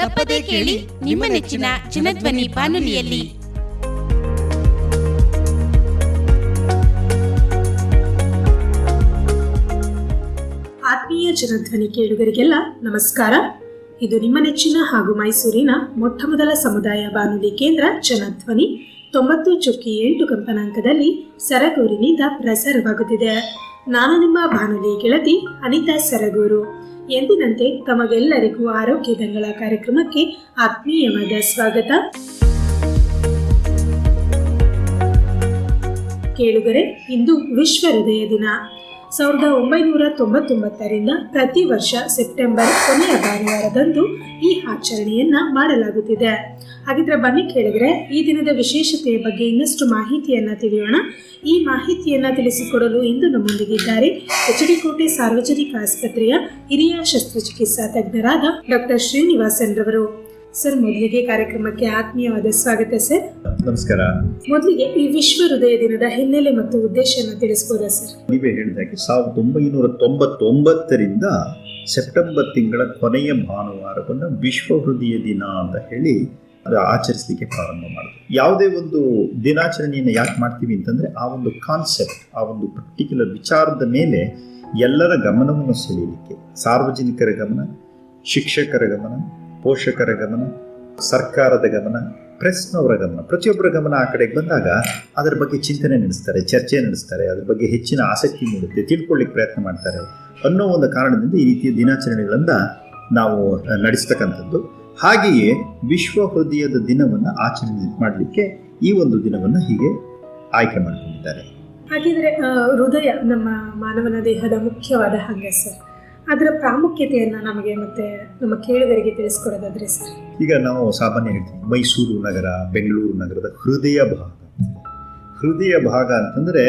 ತಪ್ಪದೇ ಕೇಳಿ ನಿಮ್ಮ ನೆಚ್ಚಿನ ಚಿನ್ನಧ್ವನಿ ಬಾನುಲಿಯಲ್ಲಿ. ಆತ್ಮೀಯ ಜನಧ್ವನಿ ಕೇಳುಗರಿಗೆಲ್ಲ ನಮಸ್ಕಾರ. ಇದು ನಿಮ್ಮ ನೆಚ್ಚಿನ ಹಾಗೂ ಮೈಸೂರಿನ ಮೊಟ್ಟ ಮೊದಲ ಸಮುದಾಯ ಬಾನುಲಿ ಕೇಂದ್ರ ಜನಧ್ವನಿ ತೊಂಬತ್ತು ಚುಕ್ಕಿ ಎಂಟು ಕಂಪನಾಂಕದಲ್ಲಿ ಸರಗೂರಿನಿಂದ ಪ್ರಸಾರವಾಗುತ್ತಿದೆ. ನಾನು ನಿಮ್ಮ ಬಾನುಲಿ ಗೆಳತಿ ಅನಿತಾ ಸರಗೂರು. ಎಂದಿನಂತೆ ತಮಗೆಲ್ಲರಿಗೂ ಆರೋಗ್ಯ ದಂಗಳ ಕಾರ್ಯಕ್ರಮಕ್ಕೆ ಆತ್ಮೀಯವಾದ ಸ್ವಾಗತ. ಕೇಳುಗರೆ ಇಂದು ವಿಶ್ವ ಹೃದಯ ದಿನ. ಸಾವಿರದ ಒಂಬೈನೂರ ತೊಂಬತ್ತೊಂಬತ್ತರಿಂದ ಪ್ರತಿ ವರ್ಷ ಸೆಪ್ಟೆಂಬರ್ ಕೊನೆಯ ಭಾನುವಾರದಂದು ಈ ಆಚರಣೆಯನ್ನ ಮಾಡಲಾಗುತ್ತಿದೆ. ಹಾಗಿದ್ರೆ ಬನ್ನಿ ಕೇಳಿದ್ರೆ ಈ ದಿನದ ವಿಶೇಷತೆಯ ಬಗ್ಗೆ ಇನ್ನಷ್ಟು ಮಾಹಿತಿಯನ್ನ ತಿಳಿಯೋಣ. ಈ ಮಾಹಿತಿಯನ್ನ ತಿಳಿಸಿಕೊಡಲು ಇಂದು ನಮ್ಮೊಂದಿಗಿದ್ದಾರೆ ಎಚ್ ಡಿ ಕೋಟೆ ಸಾರ್ವಜನಿಕ ಆಸ್ಪತ್ರೆಯ ಹಿರಿಯ ಶಸ್ತ್ರಚಿಕಿತ್ಸಾ ತಜ್ಞರಾದ ಡಾಕ್ಟರ್ ಶ್ರೀನಿವಾಸನ್ ರವರು. ಸರ್ ಮೊದಲಿಗೆ ಕಾರ್ಯಕ್ರಮಕ್ಕೆ ಆತ್ಮೀಯವಾದ ಸ್ವಾಗತ ಸರ್. ನಮಸ್ಕಾರ. ಮೊದಲಿಗೆ ಈ ವಿಶ್ವ ಹೃದಯ ದಿನದ ಹಿನ್ನೆಲೆ ಮತ್ತು ಉದ್ದೇಶವನ್ನು ತಿಳಿಸಬಹುದಾ ಸರ್? ನೀವೇ ಹೇಳಿದಾಗೆ ಸಾವಿರದ ಒಂಬೈನೂರ ತೊಂಬತ್ತೊಂಬತ್ತರಿಂದ ಸೆಪ್ಟೆಂಬರ್ ತಿಂಗಳ ಕೊನೆಯ ಭಾನುವಾರವನ್ನು ವಿಶ್ವ ಹೃದಯ ದಿನ ಅಂತ ಹೇಳಿ ಅದು ಆಚರಿಸಲಿಕ್ಕೆ ಪ್ರಾರಂಭ ಮಾಡಿದ್ರು. ಯಾವುದೇ ಒಂದು ದಿನಾಚರಣೆಯನ್ನು ಯಾಕೆ ಮಾಡ್ತೀವಿ ಅಂತಂದ್ರೆ ಆ ಒಂದು ಕಾನ್ಸೆಪ್ಟ್ ಆ ಒಂದು ಪರ್ಟಿಕ್ಯುಲರ್ ವಿಚಾರದ ಮೇಲೆ ಎಲ್ಲರ ಗಮನವನ್ನು ಸೆಳೆಯಲಿಕ್ಕೆ. ಸಾರ್ವಜನಿಕರ ಗಮನ ಶಿಕ್ಷಕರ ಗಮನ ಪೋಷಕರ ಗಮನ, ಸರ್ಕಾರದ ಗಮನ ಪ್ರೆಸ್ನವರ ಗಮನ, ಪ್ರತಿಯೊಬ್ಬರ ಗಮನ ಆ ಕಡೆಗೆ ಬಂದಾಗ ಅದರ ಬಗ್ಗೆ ಚಿಂತನೆ ನಡೆಸ್ತಾರೆ, ಚರ್ಚೆ ನಡೆಸ್ತಾರೆ, ಅದ್ರ ಬಗ್ಗೆ ಹೆಚ್ಚಿನ ಆಸಕ್ತಿ ಮೂಡುತ್ತೆ, ತಿಳ್ಕೊಳ್ಳಿಕ್ಕೆ ಪ್ರಯತ್ನ ಮಾಡ್ತಾರೆ. ಅನ್ನೋ ಒಂದು ಕಾರಣದಿಂದ ಈ ರೀತಿಯ ದಿನಾಚರಣೆಗಳನ್ನು ನಾವು ನಡೆಸ್ತಕ್ಕಂಥದ್ದು. ಹಾಗೆಯೇ ವಿಶ್ವ ಹೃದಯದ ದಿನವನ್ನು ಆಚರಣೆ ಮಾಡಲಿಕ್ಕೆ ಈ ಒಂದು ದಿನವನ್ನು ಹೀಗೆ ಆಯ್ಕೆ ಮಾಡಿಕೊಂಡಿದ್ದಾರೆ. ಹಾಗಿದ್ರೆ ಹೃದಯ ನಮ್ಮ ಮಾನವನ ದೇಹದ ಮುಖ್ಯವಾದ ಅಂಗ ಸರ್. ಅದರ ಪ್ರಾಮುಖ್ಯತೆಯನ್ನು ನಮಗೆ ಮತ್ತೆ ನಮ್ಮ ಕೇಳುಗರಿಗೆ ತಿಳಿಸ್ಕೊಡೋದಾದ್ರೆ ಸರ್. ಈಗ ನಾವು ಸಾಮಾನ್ಯ ಹೇಳ್ತೀವಿ, ಮೈಸೂರು ನಗರ, ಬೆಂಗಳೂರು ನಗರದ ಹೃದಯ ಭಾಗ. ಹೃದಯ ಭಾಗ ಅಂತಂದರೆ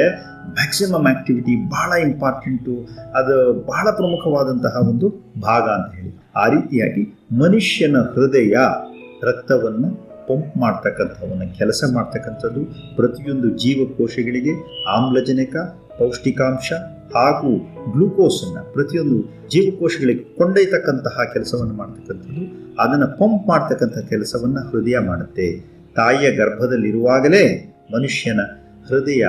ಮ್ಯಾಕ್ಸಿಮಮ್ ಆಕ್ಟಿವಿಟಿ ಬಹಳ ಇಂಪಾರ್ಟೆಂಟು ಅದು ಬಹಳ ಪ್ರಮುಖವಾದಂತಹ ಒಂದು ಭಾಗ ಅಂತ ಹೇಳಿ. ಆ ರೀತಿಯಾಗಿ ಮನುಷ್ಯನ ಹೃದಯ ರಕ್ತವನ್ನು ಪಂಪ್ ಮಾಡ್ತಕ್ಕಂಥವನ್ನ, ಕೆಲಸ ಮಾಡ್ತಕ್ಕಂಥದ್ದು ಪ್ರತಿಯೊಂದು ಜೀವಕೋಶಗಳಿಗೆ ಆಮ್ಲಜನಕ, ಪೌಷ್ಟಿಕಾಂಶ ಹಾಗೂ ಗ್ಲೂಕೋಸನ್ನು ಪ್ರತಿಯೊಂದು ಜೀವಕೋಶಗಳಿಗೆ ಕೊಂಡೊಯ್ತಕ್ಕಂತಹ ಕೆಲಸವನ್ನು ಮಾಡ್ತಕ್ಕಂಥದ್ದು, ಅದನ್ನು ಪಂಪ್ ಮಾಡ್ತಕ್ಕಂಥ ಕೆಲಸವನ್ನು ಹೃದಯ ಮಾಡುತ್ತೆ. ತಾಯಿಯ ಗರ್ಭದಲ್ಲಿರುವಾಗಲೇ ಮನುಷ್ಯನ ಹೃದಯ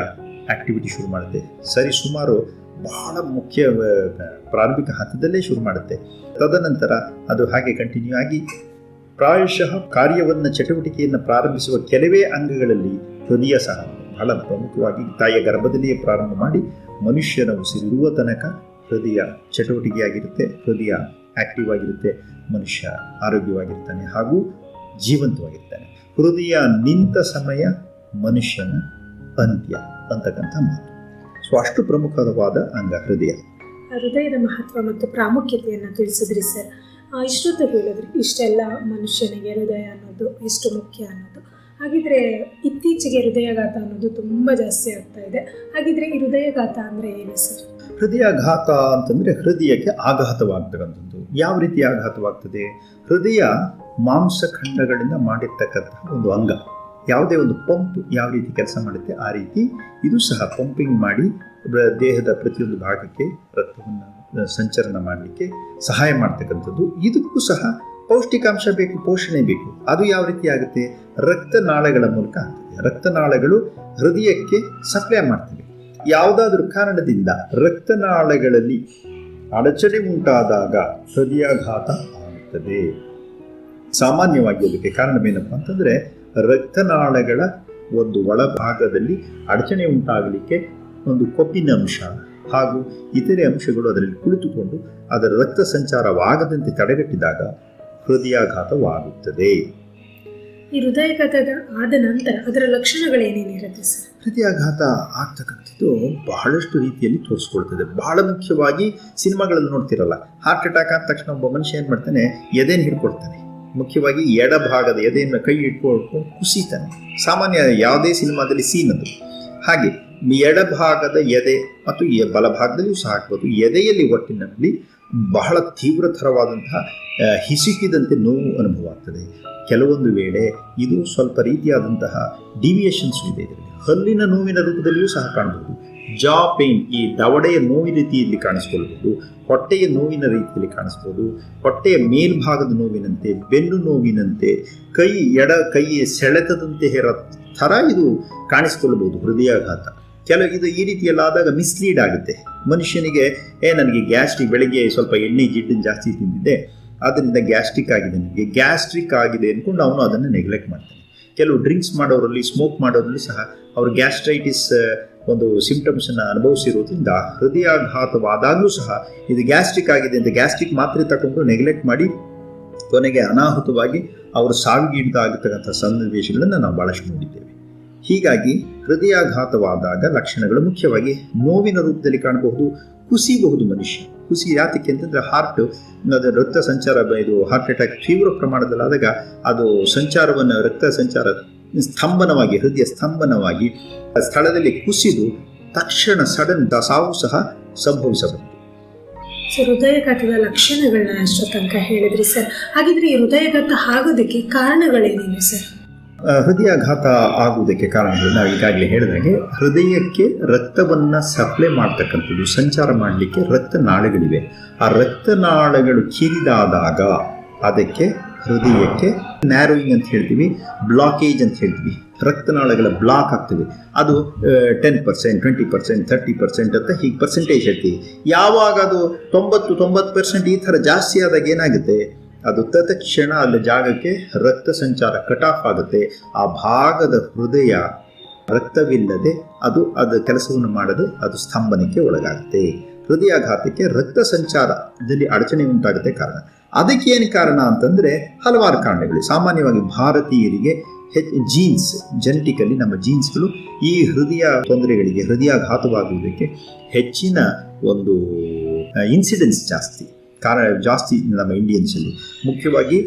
ಆಕ್ಟಿವಿಟಿ ಶುರು ಮಾಡುತ್ತೆ. ಸರಿ, ಸುಮಾರು ಬಹಳ ಮುಖ್ಯ ಪ್ರಾರಂಭಿಕ ಹಂತದಲ್ಲೇ ಶುರು ಮಾಡುತ್ತೆ. ತದನಂತರ ಅದು ಹಾಗೆ ಕಂಟಿನ್ಯೂ ಆಗಿ ಪ್ರಾಯಶಃ ಕಾರ್ಯವನ್ನು, ಚಟುವಟಿಕೆಯನ್ನು ಪ್ರಾರಂಭಿಸುವ ಕೆಲವೇ ಅಂಗಗಳಲ್ಲಿ ಹೃದಯ ಸಹ ಬಹಳ ಪ್ರಮುಖವಾಗಿ ತಾಯಿಯ ಗರ್ಭದಲ್ಲಿಯೇ ಪ್ರಾರಂಭ ಮಾಡಿ ಮನುಷ್ಯನ ಉಸಿರಿರುವ ತನಕ ಹೃದಯ ಚಟುವಟಿಕೆಯಾಗಿರುತ್ತೆ, ಹೃದಯ ಆಕ್ಟಿವ್ ಆಗಿರುತ್ತೆ, ಮನುಷ್ಯ ಆರೋಗ್ಯವಾಗಿರ್ತಾನೆ ಹಾಗೂ ಜೀವಂತವಾಗಿರ್ತಾನೆ. ಹೃದಯ ನಿಂತ ಸಮಯ ಮನುಷ್ಯನ ಅಂತ್ಯ ಅಂತಕ್ಕಂಥ ಮಾತು. ಸೊ ಅಷ್ಟು ಪ್ರಮುಖವಾದ ಅಂಗ ಹೃದಯ. ಹೃದಯದ ಮಹತ್ವ ಮತ್ತು ಪ್ರಾಮುಖ್ಯತೆಯನ್ನು ತಿಳಿಸಿದ್ರಿ ಸರ್. ಇಷ್ಟೊತ್ತು ಹೇಳಿದ್ರಿ, ಇಷ್ಟೆಲ್ಲ ಮನುಷ್ಯನಿಗೆ ಹೃದಯ ಅನ್ನೋದು ಎಷ್ಟು ಮುಖ್ಯ ಅನ್ನೋದು. ಹಾಗಿದ್ರೆ ಇತ್ತೀಚೆಗೆ ಹೃದಯಾಘಾತ ಅನ್ನೋದು ತುಂಬಾ ಜಾಸ್ತಿ ಆಗ್ತಾ ಇದೆ. ಹಾಗಿದ್ರೆ ಈ ಹೃದಯಘಾತ ಅಂದ್ರೆ ಏನು ಸರ್? ಹೃದಯಾಘಾತ ಅಂತಂದ್ರೆ ಹೃದಯಕ್ಕೆ ಆಘಾತವಾಗ್ತಕ್ಕಂಥದ್ದು. ಯಾವ ರೀತಿ ಆಘಾತವಾಗ್ತದೆ? ಹೃದಯ ಮಾಂಸಖಂಡಗಳಿಂದ ಮಾಡಿರ್ತಕ್ಕಂತಹ ಒಂದು ಅಂಗ. ಯಾವುದೇ ಒಂದು ಪಂಪ್ ಯಾವ ರೀತಿ ಕೆಲಸ ಮಾಡುತ್ತೆ? ಆ ರೀತಿ ಇದು ಸಹ ಪಂಪಿಂಗ್ ಮಾಡಿ ದೇಹದ ಪ್ರತಿಯೊಂದು ಭಾಗಕ್ಕೆ ರಕ್ತವನ್ನು ಸಂಚರಣ ಮಾಡಲಿಕ್ಕೆ ಸಹಾಯ ಮಾಡ್ತಕ್ಕಂಥದ್ದು. ಇದಕ್ಕೂ ಸಹ ಪೌಷ್ಟಿಕಾಂಶ ಬೇಕು, ಪೋಷಣೆ ಬೇಕು. ಅದು ಯಾವ ರೀತಿ ಆಗುತ್ತೆ? ರಕ್ತನಾಳಗಳ ಮೂಲಕ ಆಗ್ತದೆ. ರಕ್ತನಾಳಗಳು ಹೃದಯಕ್ಕೆ ಸಪ್ಲೈ ಮಾಡ್ತವೆ. ಯಾವುದಾದ್ರೂ ಕಾರಣದಿಂದ ರಕ್ತನಾಳಗಳಲ್ಲಿ ಅಡಚಣೆ ಉಂಟಾದಾಗ ಹೃದಯಾಘಾತ ಆಗುತ್ತದೆ. ಸಾಮಾನ್ಯವಾಗಿ ಅದಕ್ಕೆ ಕಾರಣವೇನಪ್ಪ ಅಂತಂದ್ರೆ ರಕ್ತನಾಳಗಳ ಒಂದು ಒಳಭಾಗದಲ್ಲಿ ಅಡಚಣೆ ಉಂಟಾಗಲಿಕ್ಕೆ ಒಂದು ಕೊಬ್ಬಿನ ಅಂಶ ಹಾಗೂ ಇತರೆ ಅಂಶಗಳು ಅದರಲ್ಲಿ ಕುಳಿತುಕೊಂಡು ಅದರ ರಕ್ತ ಸಂಚಾರವಾಗದಂತೆ ತಡೆಗಟ್ಟಿದಾಗ ಹೃದಯಾಘಾತವಾಗುತ್ತದೆ. ಈ ಹೃದಯಾಘಾತದ ಆದ ನಂತರ ಅದರ ಲಕ್ಷಣಗಳೇನೇನಿರುತ್ತೆ ಸರ್? ಹೃದಯಾಘಾತ ಆಗ್ತಕ್ಕಂಥದ್ದು ಬಹಳಷ್ಟು ರೀತಿಯಲ್ಲಿ ತೋರಿಸ್ಕೊಳ್ತದೆ ಬಹಳ ಮುಖ್ಯವಾಗಿ ಸಿನಿಮಾಗಳಲ್ಲಿ ನೋಡ್ತಿರಲ್ಲ ಹಾರ್ಟ್ ಅಟ್ಯಾಕ್ ಆದ ತಕ್ಷಣ ಒಬ್ಬ ಮನುಷ್ಯ ಏನು ಮಾಡ್ತಾನೆ ಎದೆನ ಹಿಡ್ಕೊಡ್ತಾನೆ ಮುಖ್ಯವಾಗಿ ಎಡಭಾಗದ ಎದೆಯನ್ನು ಕೈ ಇಟ್ಕೊಂಡು ಕುಸಿತಾನೆ. ಸಾಮಾನ್ಯ ಯಾವುದೇ ಸಿನಿಮಾದಲ್ಲಿ ಸೀನ್ ಅದು. ಹಾಗೆ ಎಡಭಾಗದ ಎದೆ ಮತ್ತು ಬಲಭಾಗದಲ್ಲಿಯೂ ಸಹ ಹಾಕ್ಬೋದು ಎದೆಯಲ್ಲಿ ಒಟ್ಟಿನಲ್ಲಿ ಬಹಳ ತೀವ್ರತರವಾದಂತಹ ಹಿಸುಕಿದಂತೆ ನೋವು ಅನುಭವ ಆಗ್ತದೆ ಕೆಲವೊಂದು ವೇಳೆ ಇದು ಸ್ವಲ್ಪ ರೀತಿಯಾದಂತಹ ಡಿವಿಯೇಷನ್ಸ್ ಇದೆ ಇದರಲ್ಲಿ. ಹಲ್ಲಿನ ನೋವಿನ ರೂಪದಲ್ಲಿಯೂ ಸಹ ಕಾಣಬಹುದು. ಜಾ ಪೇನ್ ಈ ದವಡೆಯ ನೋವಿನ ರೀತಿಯಲ್ಲಿ ಕಾಣಿಸ್ಕೊಳ್ಬಹುದು ಹೊಟ್ಟೆಯ ನೋವಿನ ರೀತಿಯಲ್ಲಿ ಕಾಣಿಸ್ಬೋದು ಹೊಟ್ಟೆಯ ಮೇಲ್ಭಾಗದ ನೋವಿನಂತೆ, ಬೆನ್ನು ನೋವಿನಂತೆ, ಕೈ ಎಡ, ಕೈಯ ಸೆಳೆತದಂತೆ ಹೇರೋ ಥರ ಇದು ಕಾಣಿಸ್ಕೊಳ್ಬಹುದು ಹೃದಯಾಘಾತ. ಕೆಲವು ಇದು ಈ ರೀತಿಯಲ್ಲಾದಾಗ ಮಿಸ್ಲೀಡ್ ಆಗುತ್ತೆ. ಮನುಷ್ಯನಿಗೆ, ಏ, ನನಗೆ ಗ್ಯಾಸ್ಟ್ರಿಕ್ ಬೆಳಗ್ಗೆ ಸ್ವಲ್ಪ ಎಣ್ಣೆ ಜಿಡ್ಡು ಜಾಸ್ತಿ ತಿಂದಿದ್ದೆ ಅದರಿಂದ ಗ್ಯಾಸ್ಟ್ರಿಕ್ ಆಗಿದೆ ನನಗೆ, ಗ್ಯಾಸ್ಟ್ರಿಕ್ ಆಗಿದೆ ಅಂದ್ಕೊಂಡು ಅವನು ಅದನ್ನು ನೆಗ್ಲೆಕ್ಟ್ ಮಾಡ್ತಾನೆ. ಕೆಲವು ಡ್ರಿಂಕ್ಸ್ ಮಾಡೋರಲ್ಲಿ, ಸ್ಮೋಕ್ ಮಾಡೋರಲ್ಲಿ ಸಹ ಅವರು ಗ್ಯಾಸ್ಟ್ರೈಟಿಸ್ ಒಂದು ಸಿಂಪ್ಟಮ್ಸನ್ನು ಅನುಭವಿಸಿರೋದ್ರಿಂದ ಹೃದಯಾಘಾತವಾದಾಗಲೂ ಸಹ ಇದು ಗ್ಯಾಸ್ಟ್ರಿಕ್ ಆಗಿದೆ ಅಂತ ಗ್ಯಾಸ್ಟ್ರಿಕ್ ಮಾತ್ರೆ ತಗೊಂಡು ನೆಗ್ಲೆಕ್ಟ್ ಮಾಡಿ ಕೊನೆಗೆ ಅನಾಹುತವಾಗಿ ಅವರು ಸಾವಿಗೀಡಾಗತಕ್ಕಂಥ ಸನ್ನಿವೇಶಗಳನ್ನು ನಾವು ಭಾಳಷ್ಟು ನೋಡಿದ್ದೇವೆ. ಹೀಗಾಗಿ ಹೃದಯಾಘಾತವಾದಾಗ ಲಕ್ಷಣಗಳು ಮುಖ್ಯವಾಗಿ ನೋವಿನ ರೂಪದಲ್ಲಿ ಕಾಣಬಹುದು ಕುಸಿಬಹುದು ಮನುಷ್ಯ. ಕುಸಿ ಯಾತಕ್ಕೆ ಅಂತಂದ್ರೆ ಹಾರ್ಟ್ ಅದು ರಕ್ತ ಸಂಚಾರ, ಇದು ಹಾರ್ಟ್ ಅಟ್ಯಾಕ್ ತೀವ್ರ ಪ್ರಮಾಣದಲ್ಲಾದಾಗ ಅದು ಸಂಚಾರವನ್ನು, ರಕ್ತ ಸಂಚಾರ ಸ್ತಂಭನವಾಗಿ, ಹೃದಯ ಸ್ತಂಭನವಾಗಿ ಸ್ಥಳದಲ್ಲಿ ಕುಸಿದು ತಕ್ಷಣ ಸಡನ್ ಸಾವು ಸಹ ಸಂಭವಿಸಬಹುದು. ಸರ್ ಹೃದಯಘಾತದ ಲಕ್ಷಣಗಳನ್ನ ಅಷ್ಟೊತ್ತನಕ ತನಕ ಹೇಳಿದ್ರಿ ಸರ್. ಹಾಗಿದ್ರೆ ಈ ಹೃದಯಘಾತ ಆಗೋದಕ್ಕೆ ಕಾರಣಗಳೇನೇನು ಸರ್? ಹೃದಯಾಘಾತ ಆಗುವುದಕ್ಕೆ ಕಾರಣಗಳು ನಾವು ಈಗಾಗಲೇ ಹೇಳಿದಾಗೆ, ಹೃದಯಕ್ಕೆ ರಕ್ತವನ್ನು ಸಪ್ಲೈ ಮಾಡ್ತಕ್ಕಂಥದ್ದು, ಸಂಚಾರ ಮಾಡಲಿಕ್ಕೆ ರಕ್ತನಾಳಗಳಿವೆ. ಆ ರಕ್ತನಾಳಗಳು ಕಿರಿದಾದಾಗ ಅದಕ್ಕೆ ಹೃದಯಕ್ಕೆ ನ್ಯಾರೋಯಿಂಗ್ ಅಂತ ಹೇಳ್ತೀವಿ ಬ್ಲಾಕೇಜ್ ಅಂತ ಹೇಳ್ತೀವಿ. ರಕ್ತನಾಳಗಳ ಬ್ಲಾಕ್ ಆಗ್ತವೆ. ಅದು ten percent twenty percent thirty percent ಅಂತ ಹೀಗೆ ಪರ್ಸೆಂಟೇಜ್ ಹೇಳ್ತೀವಿ. ಯಾವಾಗ ಅದು ತೊಂಬತ್ತು ತೊಂಬತ್ತು ಪರ್ಸೆಂಟ್ ಈ ಥರ ಜಾಸ್ತಿ ಆದಾಗ ಏನಾಗುತ್ತೆ? ಅದು ತತ್ಕ್ಷಣ ಅಲ್ಲಿ ಜಾಗಕ್ಕೆ ರಕ್ತ ಸಂಚಾರ ಕಟ್ ಆಫ್ ಆಗುತ್ತೆ. ಆ ಭಾಗದ ಹೃದಯ ರಕ್ತವಿಲ್ಲದೆ ಅದು ಅದು ಕೆಲಸವನ್ನು ಮಾಡದೆ ಅದು ಸ್ತಂಭನಕ್ಕೆ ಒಳಗಾಗುತ್ತೆ. ಹೃದಯಾಘಾತಕ್ಕೆ ರಕ್ತ ಸಂಚಾರದಲ್ಲಿ ಅಡಚಣೆ ಉಂಟಾಗುತ್ತೆ ಕಾರಣ. ಅದಕ್ಕೆ ಏನು ಕಾರಣ ಅಂತಂದ್ರೆ ಹಲವಾರು ಕಾರಣಗಳು. ಸಾಮಾನ್ಯವಾಗಿ ಭಾರತೀಯರಿಗೆ ಹೆಚ್ ಜೀನ್ಸ್ ಜೆನೆಟಿಕಲ್ಲಿ ನಮ್ಮ ಜೀನ್ಸ್ಗಳು ಈ ಹೃದಯ ತೊಂದರೆಗಳಿಗೆ, ಹೃದಯಾಘಾತವಾಗುವುದಕ್ಕೆ ಹೆಚ್ಚಿನ ಒಂದು ಇನ್ಸಿಡೆನ್ಸ್ ಜಾಸ್ತಿ. ಕಾರಣ ಜಾಸ್ತಿ ನಮ್ಮ ಇಂಡಿಯನ್ಸಲ್ಲಿ ಮುಖ್ಯವಾಗಿ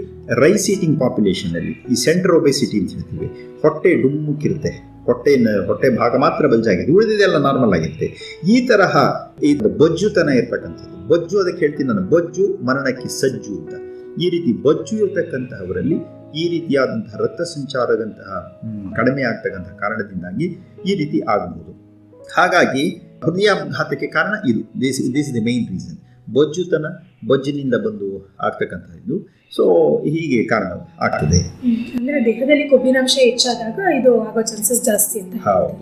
ರೈಸ್ ಈಟಿಂಗ್ ಪಾಪ್ಯುಲೇಷನಲ್ಲಿ ಈ ಸೆಂಟ್ರ್ ಒಬೆಸಿಟಿ ಅಂತ ಹೇಳ್ತೀವಿ. ಹೊಟ್ಟೆ ಡುಮ್ಮುಕ್ಕಿರುತ್ತೆ. ಹೊಟ್ಟೆನ, ಹೊಟ್ಟೆ ಭಾಗ ಮಾತ್ರ ಬಲ್ಜಾಗಿದೆ. ಉಳಿದಿದೆಲ್ಲ ನಾರ್ಮಲ್ ಆಗಿರುತ್ತೆ. ಈ ತರಹ ಈ ಬೊಜ್ಜುತನ ಇರ್ತಕ್ಕಂಥದ್ದು ಬೊಜ್ಜು ಅದಕ್ಕೆ ಹೇಳ್ತೀನಿ ನಾನು. ಬೊಜ್ಜು ಮರಣಕ್ಕೆ ಸಜ್ಜು ಅಂತ. ಈ ರೀತಿ ಬೊಜ್ಜು ಇರ್ತಕ್ಕಂತಹವರಲ್ಲಿ ಈ ರೀತಿಯಾದಂತಹ ರಕ್ತ ಸಂಚಾರದಂತಹ ಕಡಿಮೆ ಆಗ್ತಕ್ಕಂತಹ ಕಾರಣದಿಂದಾಗಿ ಈ ರೀತಿ ಆಗಬಹುದು ಹಾಗಾಗಿ ಹೃದಯಾಘಾತಕ್ಕೆ ಕಾರಣ ಇದು. This this the main reason ಬೊಜ್ಜುತನ ಬೊಜ್ಜಿನಿಂದ ಬಂದು ಆಗ್ತಕ್ಕಂಥದ್ದು ಸೊ ಹೀಗೆ ಕಾರಣ ಆಗ್ತದೆ. ಅಂದ್ರೆ ದೇಹದಲ್ಲಿ ಕೊಬ್ಬಿನಾಂಶ ಹೆಚ್ಚಾದಾಗ ಇದು ಆಗೋ ಚಾನ್ಸಸ್ ಜಾಸ್ತಿ ಅಂತ ಹೌದು.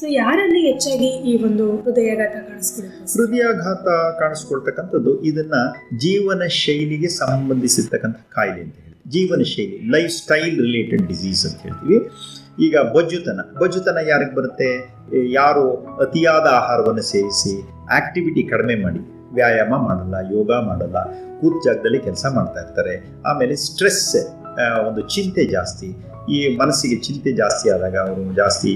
ಸೊ ಯಾರಲ್ಲಿ ಹೆಚ್ಚಾಗಿ ಈ ಒಂದು ಹೃದಯಾಘಾತ ಕಾಣಿಸ್ಕೊಳ್ಳುತ್ತೆ ಸರ್? ಹೃದಯಾಘಾತ ಕಾಣಿಸ್ಕೊಳ್ತಕ್ಕಂಥದ್ದು ಇದನ್ನ ಜೀವನ ಶೈಲಿಗೆ ಸಂಬಂಧಿಸಿರ್ತಕ್ಕಂಥ ಕಾಯಿಲೆ ಅಂತ ಹೇಳ್ತೀವಿ. ಜೀವನ ಶೈಲಿ ಲೈಫ್ ಸ್ಟೈಲ್ ರಿಲೇಟೆಡ್ ಡಿಸೀಸ್ ಅಂತ ಹೇಳ್ತೀವಿ. ಈಗ ಬೊಜ್ಜುತನ. ಬೊಜ್ಜುತನ ಯಾರಿಗೆ ಬರುತ್ತೆ? ಯಾರು ಅತಿಯಾದ ಆಹಾರವನ್ನು ಸೇವಿಸಿ ಆಕ್ಟಿವಿಟಿ ಕಡಿಮೆ ಮಾಡಿ ವ್ಯಾಯಾಮ ಮಾಡಲ್ಲ, ಯೋಗ ಮಾಡಲ್ಲ ಕೂತ್ ಜಾಗದಲ್ಲಿ ಕೆಲಸ ಮಾಡ್ತಾ ಇರ್ತಾರೆ. ಆಮೇಲೆ ಸ್ಟ್ರೆಸ್ ಒಂದು ಚಿಂತೆ ಜಾಸ್ತಿ. ಈ ಮನಸ್ಸಿಗೆ ಚಿಂತೆ ಜಾಸ್ತಿ ಆದಾಗ ಅವರು ಜಾಸ್ತಿ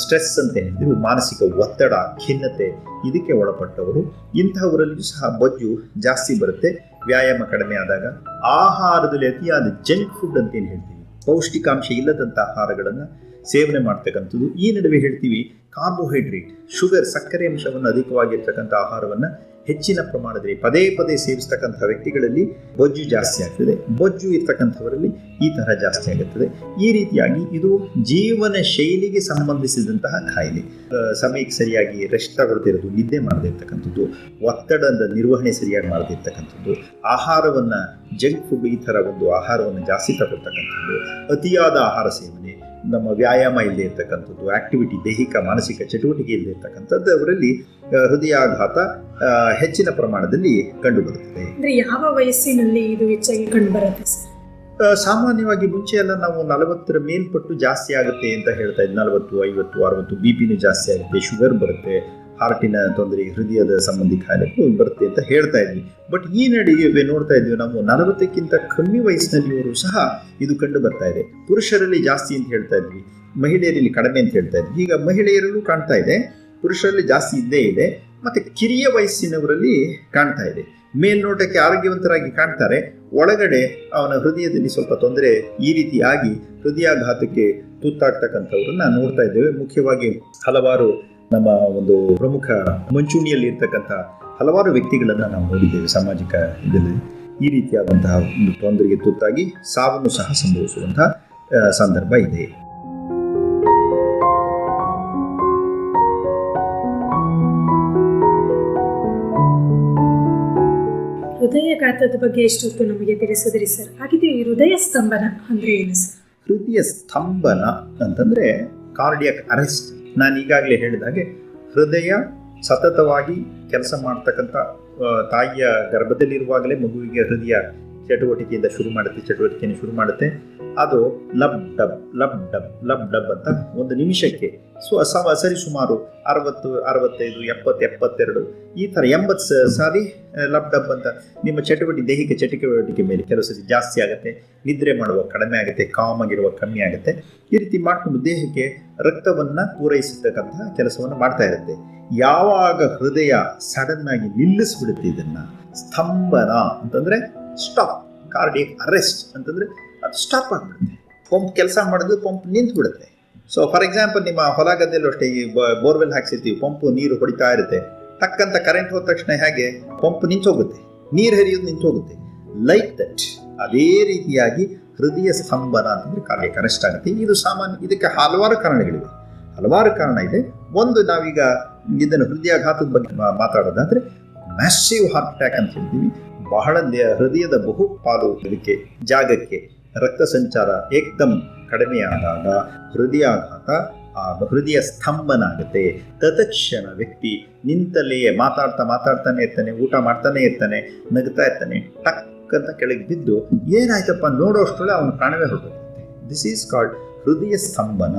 ಸ್ಟ್ರೆಸ್ ಅಂತ ಏನಿದ್ರು ಮಾನಸಿಕ ಒತ್ತಡ, ಖಿನ್ನತೆ ಇದಕ್ಕೆ ಒಳಪಟ್ಟವರು. ಇಂತಹವರಲ್ಲಿಯೂ ಸಹ ಬೊಜ್ಜು ಜಾಸ್ತಿ ಬರುತ್ತೆ. ವ್ಯಾಯಾಮ ಕಡಿಮೆ ಆದಾಗ ಆಹಾರದಲ್ಲಿ ಅತಿಯಾದ ಜಂಕ್ ಫುಡ್ ಅಂತ ಏನು ಹೇಳ್ತೀವಿ. ಪೌಷ್ಟಿಕಾಂಶ ಇಲ್ಲದಂಥ ಆಹಾರಗಳನ್ನು ಸೇವನೆ ಮಾಡ್ತಕ್ಕಂಥದ್ದು. ಈ ನಡುವೆ ಹೇಳ್ತೀವಿ ಕಾರ್ಬೋಹೈಡ್ರೇಟ್ ಶುಗರ್ ಸಕ್ಕರೆ ಅಂಶವನ್ನು ಅಧಿಕವಾಗಿರ್ತಕ್ಕಂಥ ಆಹಾರವನ್ನು ಹೆಚ್ಚಿನ ಪ್ರಮಾಣದಲ್ಲಿ ಪದೇ ಪದೇ ಸೇವಿಸ್ತಕ್ಕಂಥ ವ್ಯಕ್ತಿಗಳಲ್ಲಿ ಬೊಜ್ಜು ಜಾಸ್ತಿ ಆಗ್ತದೆ. ಬೊಜ್ಜು ಇರ್ತಕ್ಕಂಥವರಲ್ಲಿ ಈ ತರಹ ಜಾಸ್ತಿ ಆಗುತ್ತದೆ. ಈ ರೀತಿಯಾಗಿ ಇದು ಜೀವನ ಶೈಲಿಗೆ ಸಂಬಂಧಿಸಿದಂತಹ ಕಾಯಿಲೆ ಸಮಯಕ್ಕೆ ಸರಿಯಾಗಿ ರೆಸ್ಟ್ ತಗೊಳ್ತಿರೋದು, ನಿದ್ದೆ ಮಾಡದೇ ಇರ್ತಕ್ಕಂಥದ್ದು, ಒತ್ತಡದ ನಿರ್ವಹಣೆ ಸರಿಯಾಗಿ ಮಾಡದೇ ಇರ್ತಕ್ಕಂಥದ್ದು, ಆಹಾರವನ್ನು ಜಂಕ್ ಫುಡ್ ಈ ಥರ ಒಂದು ಆಹಾರವನ್ನು ಜಾಸ್ತಿ ತಗೊಳ್ತಕ್ಕಂಥದ್ದು, ಅತಿಯಾದ ಆಹಾರ ಸೇವನೆ, ನಮ್ಮ ವ್ಯಾಯಾಮ ಇಲ್ಲದೆ ಇರ್ತಕ್ಕಂಥದ್ದು ಆಕ್ಟಿವಿಟಿ ದೈಹಿಕ, ಮಾನಸಿಕ ಚಟುವಟಿಕೆ ಇಲ್ಲದೆ ಇರ್ತಕ್ಕಂಥದ್ದು, ಅವರಲ್ಲಿ ಹೃದಯಾಘಾತ ಹೆಚ್ಚಿನ ಪ್ರಮಾಣದಲ್ಲಿ ಕಂಡುಬರುತ್ತದೆ. ಅಂದ್ರೆ ಯಾವ ವಯಸ್ಸಿನಲ್ಲಿ ಇದು ಹೆಚ್ಚಾಗಿ ಕಂಡು ಬರುತ್ತೆ ಸಾಮಾನ್ಯವಾಗಿ ಮುಂಚೆ ಎಲ್ಲ ನಾವು ನಲವತ್ತರ ಮೇಲ್ಪಟ್ಟು ಜಾಸ್ತಿ ಆಗುತ್ತೆ ಅಂತ ಹೇಳ್ತಾ ಇದ್ವಿ. ನಲವತ್ತು ಐವತ್ತು ಅರವತ್ತು ಬಿ ಪಿನೂ ಜಾಸ್ತಿ ಆಗುತ್ತೆ ಶುಗರ್ ಬರುತ್ತೆ ಹಾರ್ಟಿನ ತೊಂದರೆ ಹೃದಯದ ಸಂಬಂಧಿ ಕಾಯಿಲೆಗಳು ಬರುತ್ತೆ ಅಂತ ಹೇಳ್ತಾ ಇದ್ವಿ. ಬಟ್ ಈ ನಡಿಗೆ ನೋಡ್ತಾ ಇದ್ವಿ ನಾವು. ನಲವತ್ತಕ್ಕಿಂತ ಕಮ್ಮಿ ವಯಸ್ಸಿನಲ್ಲಿಯವರು ಸಹ ಇದು ಕಂಡು ಬರ್ತಾ ಇದೆ. ಪುರುಷರಲ್ಲಿ ಜಾಸ್ತಿ ಅಂತ ಹೇಳ್ತಾ ಇದ್ವಿ. ಮಹಿಳೆಯರಲ್ಲಿ ಕಡಿಮೆ ಅಂತ ಹೇಳ್ತಾ ಇದ್ವಿ. ಈಗ ಮಹಿಳೆಯರಲ್ಲೂ ಕಾಣ್ತಾ ಇದೆ. ಪುರುಷರಲ್ಲಿ ಜಾಸ್ತಿ ಇದ್ದೇ ಇದೆ. ಮತ್ತೆ ಕಿರಿಯ ವಯಸ್ಸಿನವರಲ್ಲಿ ಕಾಣ್ತಾ ಇದೆ. ಮೇಲ್ನೋಟಕ್ಕೆ ಆರೋಗ್ಯವಂತರಾಗಿ ಕಾಣ್ತಾರೆ. ಒಳಗಡೆ ಅವನ ಹೃದಯದಲ್ಲಿ ಸ್ವಲ್ಪ ತೊಂದರೆ ಈ ರೀತಿಯಾಗಿ ಹೃದಯಾಘಾತಕ್ಕೆ ತುತ್ತಾಗ್ತಕ್ಕಂಥವ್ರನ್ನ ನೋಡ್ತಾ ಇದ್ದೇವೆ. ಮುಖ್ಯವಾಗಿ ಹಲವಾರು ನಮ್ಮ ಒಂದು ಪ್ರಮುಖ ಮುಂಚೂಣಿಯಲ್ಲಿ ಇರ್ತಕ್ಕಂಥ ಹಲವಾರು ವ್ಯಕ್ತಿಗಳನ್ನ ನಾವು ನೋಡಿದ್ದೇವೆ ಸಾಮಾಜಿಕ ಇದರಲ್ಲಿ. ಈ ರೀತಿಯಾದಂತಹ ಒಂದು ತೊಂದರೆಗೆ ತುತ್ತಾಗಿ ಸಾವನ್ನು ಸಹ ಸಂಭವಿಸುವಂತಹ ಸಂದರ್ಭ ಇದೆ. ಹೃದಯಘಾತದ ಬಗ್ಗೆ ಎಷ್ಟೊತ್ತು ನಮಗೆ ತಿಳಿಸಿದ್ರಿ ಸರ್ ಹಾಗಿದ್ರೆ ಈ ಹೃದಯ ಸ್ತಂಭನ ಅಂದ್ರೆ ಏನು ಸರ್ ಹೃದಯ ಸ್ತಂಭನ ಅಂತಂದ್ರೆ ಕಾರ್ಡಿಯಕ್ ಅರೆಸ್ಟ್ ನಾನು ಈಗಾಗಲೇ ಹೇಳಿದ ಹಾಗೆ ಹೃದಯ ಸತತವಾಗಿ ಕೆಲಸ ಮಾಡ್ತಕ್ಕಂಥ ತಾಯಿಯ ಗರ್ಭದಲ್ಲಿರುವಾಗಲೇ ಮಗುವಿಗೆ ಹೃದಯ ಚಟುವಟಿಕೆಯಿಂದ ಶುರು ಮಾಡುತ್ತೆ, ಚಟುವಟಿಕೆಯನ್ನು ಶುರು ಮಾಡುತ್ತೆ. ಅದು lub dub lub dub lub dub ಅಂತ ಒಂದು ನಿಮಿಷಕ್ಕೆ ಸೊ ಸವ ಸರಿ ಸುಮಾರು ಅರವತ್ತು, ಅರವತ್ತೈದು, ಎಪ್ಪತ್ತು, ಎಪ್ಪತ್ತೆರಡು ಈ ಥರ ಎಂಬತ್ತು ಸಾರಿ ಲಬ್ ಡಬ್ ಅಂತ ನಿಮ್ಮ ಚಟುವಟಿಕೆ, ದೈಹಿಕ ಚಟುವಟಿಕೆ ಮೇಲೆ ಕೆಲವು ಸರಿ ಜಾಸ್ತಿ ಆಗುತ್ತೆ. ನಿದ್ರೆ ಮಾಡುವ ಕಡಿಮೆ ಆಗುತ್ತೆ ಕಾಮ್ ಆಗಿರುವ ಕಮ್ಮಿ ಆಗುತ್ತೆ. ಈ ರೀತಿ ಮಾಡಿಕೊಂಡು ದೇಹಕ್ಕೆ ರಕ್ತವನ್ನು ಪೂರೈಸತಕ್ಕಂತಹ ಕೆಲಸವನ್ನು ಮಾಡ್ತಾ ಇರುತ್ತೆ. ಯಾವಾಗ ಹೃದಯ ಸಡನ್ ಆಗಿ ನಿಲ್ಲಿಸ್ಬಿಡುತ್ತೆ ಇದನ್ನು, ಸ್ತಂಭನ ಅಂತಂದ್ರೆ ಸ್ಟಾಪ್ ಕಾರ್ಡಿಯಕ್ ಅರೆಸ್ಟ್ ಅಂತಂದರೆ ಅದು ಸ್ಟಾಪ್ ಆಗಿಬಿಡುತ್ತೆ. ಪಂಪ್ ಕೆಲಸ ಮಾಡಿದ್ರೆ ಪಂಪ್ ನಿಂತು ಬಿಡುತ್ತೆ ಸೊ ಫಾರ್ ಎಕ್ಸಾಂಪಲ್ ನಿಮ್ಮ ಹೊಲ ಗದ್ದೆಲ್ಲೂ ಅಷ್ಟೇ ಈ ಬೋರ್ವೆಲ್ ಹಾಕ್ಸಿರ್ತೀವಿ. ಪಂಪ್ ನೀರು ಹೊಡಿತಾ ಇರುತ್ತೆ. ತಕ್ಕಂಥ ಕರೆಂಟ್ ಹೋದ ತಕ್ಷಣ ಹೇಗೆ? ಪಂಪ್ ನಿಂತೋಗುತ್ತೆ ನೀರು ಹರಿಯೋದು ನಿಂತೋಗುತ್ತೆ ಲೈಕ್ ದಟ್ ಅದೇ ರೀತಿಯಾಗಿ ಹೃದಯ ಸ್ತಂಭನ ಅಂತಂದರೆ ಕಾರ್ಯಕ್ಕೆ ಅರೆಸ್ಟ್ ಆಗುತ್ತೆ. ಇದು ಸಾಮಾನ್ಯ, ಇದಕ್ಕೆ ಹಲವಾರು ಕಾರಣಗಳಿವೆ. ಹಲವಾರು ಕಾರಣ ಇದೆ. ಒಂದು, ನಾವೀಗ ಇದನ್ನು ಹೃದಯಾಘಾತದ ಬಗ್ಗೆ ಮಾತಾಡೋದಾದ್ರೆ ಮ್ಯಾಸಿವ್ ಹಾರ್ಟ್ ಅಟ್ಯಾಕ್ ಅಂತ ಹೇಳ್ತೀವಿ. ಬಹಳ ಹೃದಯದ ಬಹುಪಾಲು ಇದಕ್ಕೆ ಜಾಗಕ್ಕೆ ರಕ್ತ ಸಂಚಾರ ಏಕ್ದಂ ಕಡಿಮೆಯಾದಾಗ ಹೃದಯಾಘಾತ ಆ ಹೃದಯ ಸ್ತಂಭನ ಆಗುತ್ತೆ ತತ್ಕ್ಷಣ ವ್ಯಕ್ತಿ ನಿಂತಲ್ಲೇ ಮಾತಾಡ್ತಾ ಮಾತಾಡ್ತಾನೆ ಇರ್ತಾನೆ, ಊಟ ಮಾಡ್ತಾನೆ ಇರ್ತಾನೆ, ನಗ್ತಾ ಇರ್ತಾನೆ, ಟಕ್ ಅಂತ ಕೆಳಗೆ ಬಿದ್ದು ಏನಾಯ್ತಪ್ಪ ನೋಡೋ ಅವನು ಪ್ರಾಣವೇ ಹೋಗುತ್ತೆ ದಿಸ್ ಈಸ್ ಕಾಲ್ಡ್ ಹೃದಯ ಸ್ತಂಭನ.